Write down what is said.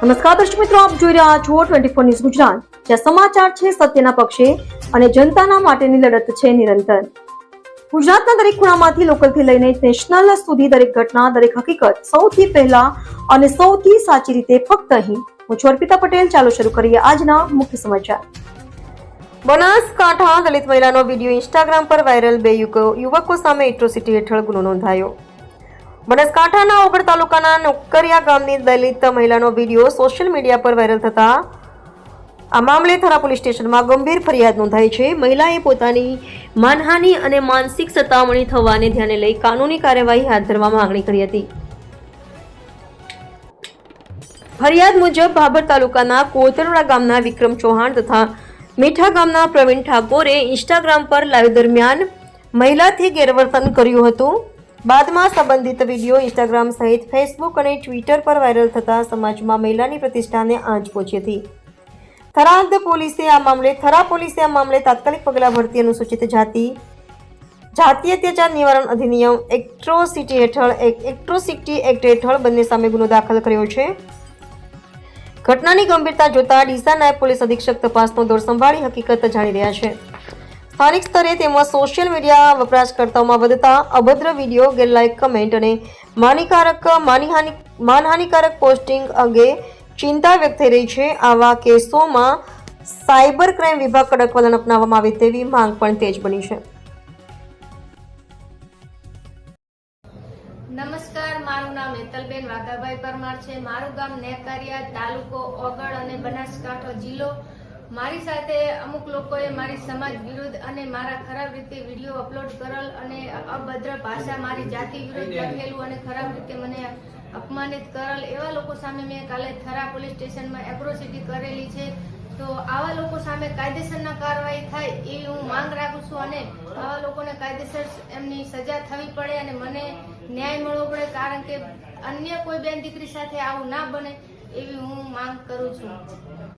નમસ્કાર દર્શક મિત્રો, આપ જોઈ રહ્યા છો ટ્વેન્ટી ફોર ન્યૂઝ ગુજરાત. જ્યાં સમાચાર છે સત્યના પક્ષે અને જનતાના માટેની લડત છે નિરંતર. ગુજરાતના દરેક ખૂણામાંથી લોકલથી લઈને નેશનલ સુધી દરેક ઘટના, દરેક હકીકત સૌથી પહેલા અને સૌથી સાચી રીતે ફક્ત અહીં. હું છું અર્પિતા પટેલ. ચાલો શરૂ કરીએ આજના મુખ્ય સમાચાર. બનાસકાંઠા દલિત મહિલાનો વીડિયો ઇન્સ્ટાગ્રામ પર વાયરલ. બે યુવકો સામે એટ્રોસિટી હેઠળ ગુનો નોંધાયો. બનાસકાંઠાના ઓગળ તાલુકાના નોકરિયા ગામની દલિત મહિલાનો વીડિયો સોશિયલ મીડિયા પર વાયરલ થતા આ મામલે થરા પોલીસ સ્ટેશનમાં ગંભીર ફરિયાદ નોંધાઈ છે. મહિલાએ પોતાની માનહાનિ અને માનસિક સતામણી થવાને ધ્યાને લઈ કાનૂની કાર્યવાહી હાથ ધરવા માંગણી કરી હતી. ફરિયાદ મુજબ ભાભર તાલુકાના કોતરોડા ગામના વિક્રમ ચૌહાણ તથા મીઠા ગામના પ્રવીણ ઠાકોરે ઇન્સ્ટાગ્રામ પર લાઈવ દરમિયાન મહિલાથી ગેરવર્તન કર્યું હતું. બાદમાં સંબંધિત વીડિયો ઇન્સ્ટાગ્રામ સહિત ફેસબુક અને ટ્વિટર પર વાયરલ થતા સમાજમાં મહિલાની પ્રતિષ્ઠાને આંચ પહોંચી હતી. થરાદ પોલીસે આ મામલે થરા પોલીસે આ મામલે તાત્કાલિક પગલાં ભરતી અનુસૂચિત જાતિ, જાતીય અત્યાચાર નિવારણ અધિનિયમ એક્ટ્રોસિટી હેઠળ એક એક્ટ્રોસિટી એક્ટ હેઠળ બંને સામે ગુનો દાખલ કર્યો છે. ઘટનાની ગંભીરતા જોતા ડીસા નાયબ પોલીસ અધિક્ષક તપાસનો દોર સંભાળી હકીકત જાણી રહ્યા છે. સ્થાનિક સ્તરે તેમજ સોશિયલ મીડિયા વપરાશકર્તાઓમાં વધતા અભદ્ર વીડિયો ગેરલાયક કમેન્ટ અને માનિકારક, માનહાનિ, માનહાનિકારક પોસ્ટિંગ અંગે ચિંતા વ્યક્ત થઈ રહી છે. આવા કેસોમાં સાયબર ક્રાઇમ વિભાગ કડક વલણ અપનાવવામાં આવે તેવી માંગ પણ તેજ બની છે. નમસ્કાર, મારું નામ હેતલબેન વાઘાભાઈ પરમાર છે. મારું ગામ નેકારિયા તાલુકો ઓગળ અને બનાસકાંઠો જિલ્લો મારી સાથે અમુક લોકોએ મારી સમાજ વિરુદ્ધ અને મારા ખરાબ રીતે વીડિયો અપલોડ કરેલ અને અભદ્ર ભાષા મારી જાતિ વિરુદ્ધ લખેલું અને ખરાબ રીતે મને અપમાનિત કરેલ એવા લોકો સામે મેં કાલે થરા પોલીસ સ્ટેશનમાં એપ્રોસિટી કરેલી છે. તો આવા લોકો સામે કાયદેસરના કાર્યવાહી થાય એવી હું માંગ રાખું છું અને આવા લોકોને કાયદેસર એમની સજા થવી પડે અને મને ન્યાય મળવો પડે કારણ કે અન્ય કોઈ બેન દીકરી સાથે આવું ના બને એવી હું માંગ કરું છું.